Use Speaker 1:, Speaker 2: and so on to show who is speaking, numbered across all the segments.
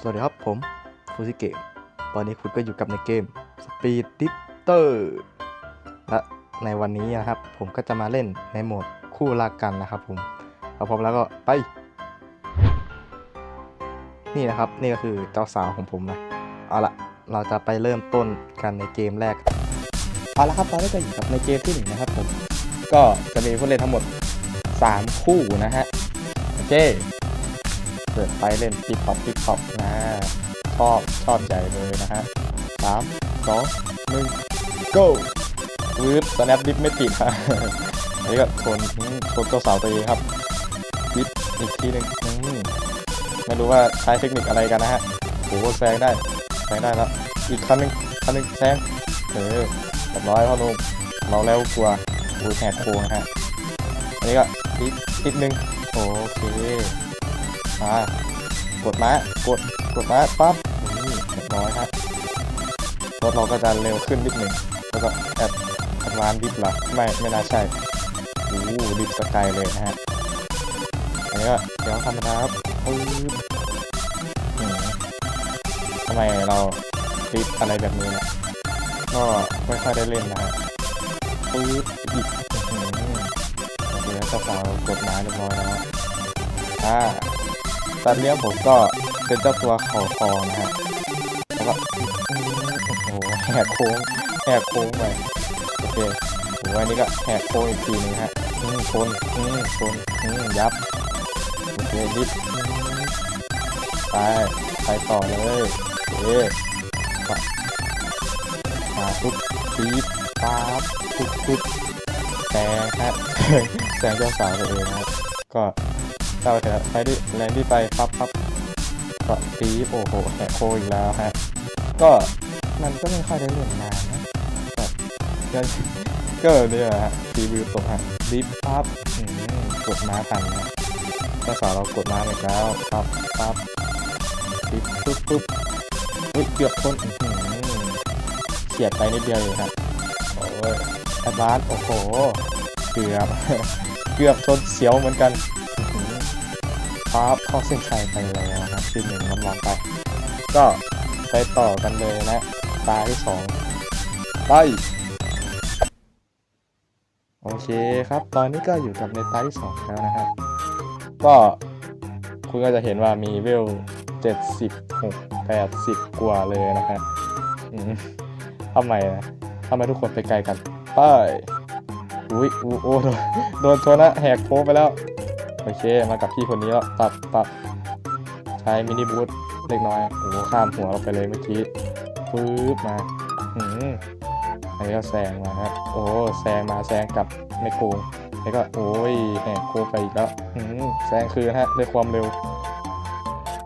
Speaker 1: สวัสดีครับผมฟูซิเกะตอนนี้คุณก็อยู่กับในเกม Speed d i p t e r และในวันนี้นะครับ ผมก็จะมาเล่นในโหมดคู่รักกันนะครับผมพอพร้อมแล้วก็ไป นี่นะครับนี่ก็คือเจ้าสาวของผมนะเอาละเราจะไปเริ่มต้นกันในเกมแรก เอาละครับตอนนี้ก็อยู่กับในเกมที่หนึ่งนะครับผมก็จะมีผู้เล่นทั้งหมด 3 คู่นะฮะโอเค เปิดไฟเล่นติ๊กป๊อปติ๊กป๊อปนะชอบชอบใหญ่เลยนะฮะสามสองหนึ่ง go วืดสแนปดิฟไม่ติดฮะอันนี้ก็ชนชนเจ้าสาวตัวเองครับดิฟอีกทีหนึ่งไม่รู้ว่าใช้เทคนิคอะไรกันนะฮะโอ้โหแซงได้แซงได้แล้ว อีกคันหนึ่งคันหนึ่งแซงเออเรียบร้อยพ่อหนุ่มเราแล้วกลัวอุ้ยแหกโค้งนะฮะอันนี้ก็อีกอีกหนึ่งโอเค มากดมากดกดมาปั๊บนี่เรียบร้อยครับรถเราก็จะเร็วขึ้นนิดหนึ่งแล้วก็แอดแอดวานดิฟละไม่ไม่น่าใช่โอ้ดิฟสกายเลยนะฮะอันนี้ก็เดี๋ยวธรรมดาครับปึ๊บอืมทำไมเราดิฟอะไรแบบนี้นะก็ไม่ค่อยได้เล่นนะฮะปึ๊บอีกโอเคเจ้าสาวกดมาเรียบร้อยแล้วอ่า ตอนเลี้ยงผมก็เป็นเจ้าตัวเข่าทองนะฮะแล้วก็โอ้โหแหกโค้งแหกโค้งไปโอเคโอ้โหอันนี้ก็แหกโค้งอีกทีหนึงฮะอืมชนอืมชนอืมยับโอเคดิฟไปไปต่อเลยโอเคมาทุบปี๊บป๊าบทุบทุบแซงฮะแซงเจ้าสาวตัวเองนะก็ เจ้าเถอะไปดิแรงที่ไปปั๊บปั๊บก็ตีโอ้โหแหกโคอีกแล้วฮะก็มันก็ไม่ค่อยได้เล่นนานนะแบบก็เนี่ยฮะตีวิวตกฮะดิฟปั๊บกดม้าทันนะถ้าสาวเรากดม้าไปแล้วปั๊บปั๊บดิฟปุ๊บปุ๊บอุ้ยเกือบพ้นเฉียดไปนิดเดียวเองครับโอ้ยแอดวานโอ้โหเกือบเกือบชนเสียวเหมือนกัน ปั๊บเข้าเส้นชัยไปแล้วนะครับทีหนึ่งน้ำลองไป ก็ไปต่อกันเลยนะ ตาที่สองไป โอเคครับ ตอนนี้ก็อยู่กับในตาที่สองแล้วนะครับ ก็คุณก็จะเห็นว่ามีเวลเจ็ดสิบหกแปดสิบกว่าเลยนะครับทำไมนะทำไมทุกคนไปไกลกัน ไปอุ้ยอู้โอ้โดนโดนชนนะแหกโค้งไปแล้ว โอเค มากับพี่คนนี้แล้วปับปับใช้มินิบูทเล็กน้อยโอ้โหข้ามหัวเราไปเลยเมื่อกี้ปึ๊บมาหืมอันนี้ก็แซงมาครับ โอ้แซงมาแซงกลับไม่โกงแล้วก็โอ้ยแหกโค้งไปอีกแล้วหืมแซงคืนฮะด้วยความเร็ว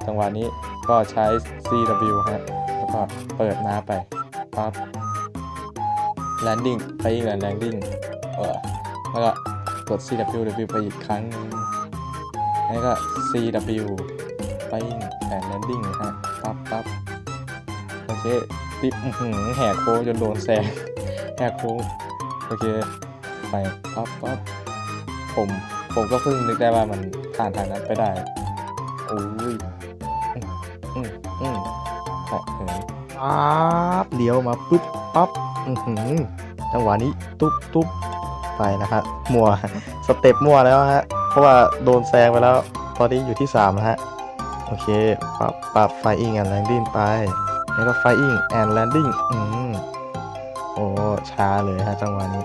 Speaker 1: จังหวะนี้ก็ใช้ CW ฮะแล้วก็เปิดหน้าไปปั๊บ landing ไปอีกแล้ว landing เออแล้วก็กด CW ไปอีกครั้งนึง แล้วก็ CW ไปแอนแลนดิ้งนะฮะปั๊บปั๊บโอเคติดแหกโค้งจนโดนแซงแหกโค้งโอเค ไปปั๊บปั๊บผมผมก็เพิ่งนึกได้ว่ามันผ่านทางนั้นไปได้โอ้ยอืมอืมอืมเหาะเหินปั๊บเลี้ยวมาปึ๊บปั๊บอือหือจังหวะนี้ตุ๊บตุ๊บไปนะครับมัวสเต็ปมัวแล้วฮะ เพราะว่าโดนแซงไปแล้ว ตอนนี้อยู่ที่3แล้วฮะ โอเค ปรับปรับไฟอิงแอนแลนดิ้งไป แล้วก็ไฟอิงแอนแลนดิ้งอืมโอ้ช้าเลยฮะจังหวะนี้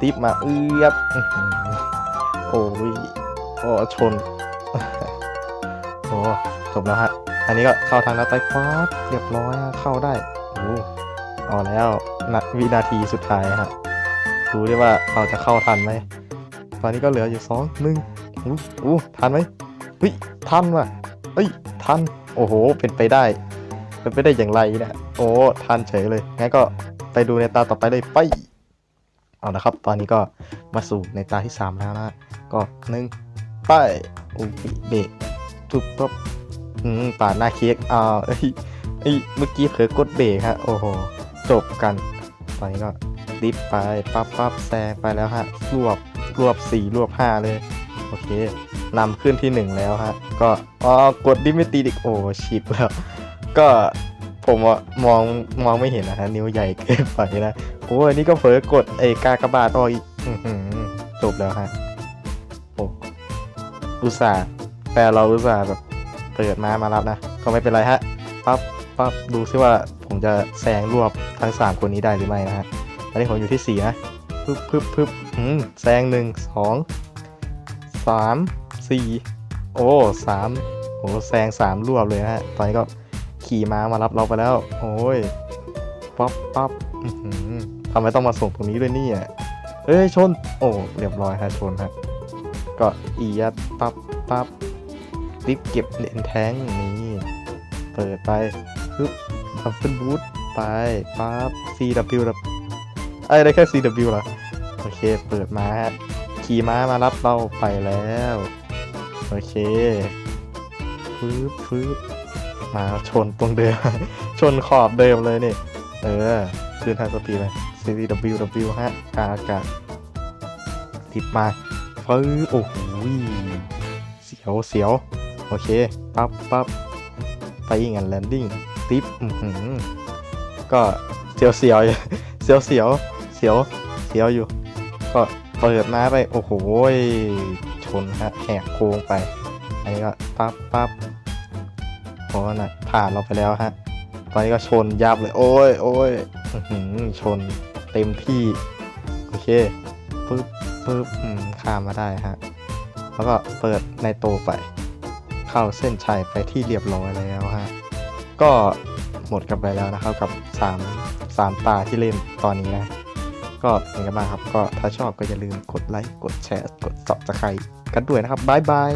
Speaker 1: ติปมาเอื้อบโอ้ยโอ้ชน โอ้จบแล้วฮะ อันนี้ก็เข้าทางลัดใต้ควาเรียบร้อยเข้าได้โอ้เอาแล้วนะวินาทีสุดท้ายฮะ ดูไดิว่าเราจะเข้าทันไหม ตอนนี้ก็เหลืออยู่สองหนึ่งอู้ทันไหมเฮ้ยทันว่ะเฮ้ยทันโอ้โห เป็นไปได้เป็นไปได้อย่างไรเนะโอ้ทันเฉยเลยงั้นก็ไปดูในตาต่อไปเลยไปเอาละครับ ตอนนี้ก็มาสู่ในตาที่ 3 แล้วนะก็หนึ่งไปอุ้ยเบรกทุบปุ๊บอืมปาหน้าเค้กอ้าวเอ้ยเอ้ยเมื่อกี้เผลอกดเบรกฮะโอ้โหจบกัน ตอนนี้ก็ดิฟไปปั๊บปั๊บแซงไปแล้วฮะรวบ รวบสี่รวบห้าเลย โอเคนำขึ้นที่หนึ่งแล้วฮะ ก็อ๋อกดดิไม่ตีดิโอ้ชิปแล้ว ก็ผมมองมองไม่เห็นนะฮะนิ้วใหญ่เกินไปนะโอ้ยนี่ก็เผลอกดไอ้กากบาทออีกจบแล้วฮะโอ้อุตส่าห์แปลเราอุตส่าห์แบบเปิดมามารับนะ ก็ไม่เป็นไรฮะปั๊บปั๊บดูซิว่าผมจะแซงรวบทั้งสามคนนี้ได้หรือไม่นะฮะตอนนี้ผมอยู่ที่สี่นะ พึบพึบพึบอืมแซงหนึ่งสองสามสี่โอ้สามโอ้แซงสามรวบเลยนะฮะ ตอนนี้ก็ขี่ม้ามารับเราไปแล้ว โอ้ยปั๊บปั๊บทำไมต้องมาส่งตรงนี้ด้วยนี่ยเอ้ยชน โอ้เรียบร้อยฮะชนฮะก็อียัดปั๊บปั๊บรีบเก็บเหรียญแท้งนี่เปิดไปปึ๊บทับเบิลบูทไปปั๊บ CW แบบเอ้ได้แค่ CW เหรอ โอเค เปิดมาฮะขี่ม้ามารับเราไปแล้ว โอเคฟื้บฟื้บมาชนตรงเดิม ชนขอบเดิมเลยนี่ เออ คืนทางสปีดเลย CWW ฮะกาอากาศติดมาฟื้บโอ้โหเสียวเสียว โอเค ปั๊บปั๊บไปยิงอันแลนดิ้งติ๊บก็เสียวเสียวเสียวเสียว สียวเสียวอยู่ ก็เปิดมาไปโอ้โหชนฮะแหกโค้งไป อันนี้ก็ปั๊บปั๊บโอ้นะผ่านเราไปแล้วฮะตอนนี้ก็ชนยับเลย โอ้ยโอ้ยชนเต็มที่ โอเคปึ๊บปึ๊บอืมข้ามมาได้ฮะ แล้วก็เปิดในโตไป เข้าเส้นชัยไปที่เรียบร้อยแล้วฮะ ก็หมดกันไปแล้วนะครับกับ 3 3 ตาที่เล่นตอนนี้นะ ก็เป็นไงบ้างครับ ก็ถ้าชอบก็อย่าลืมกดไลค์ กดแชร์ กด subscribe กันด้วยนะครับบ๊ายบาย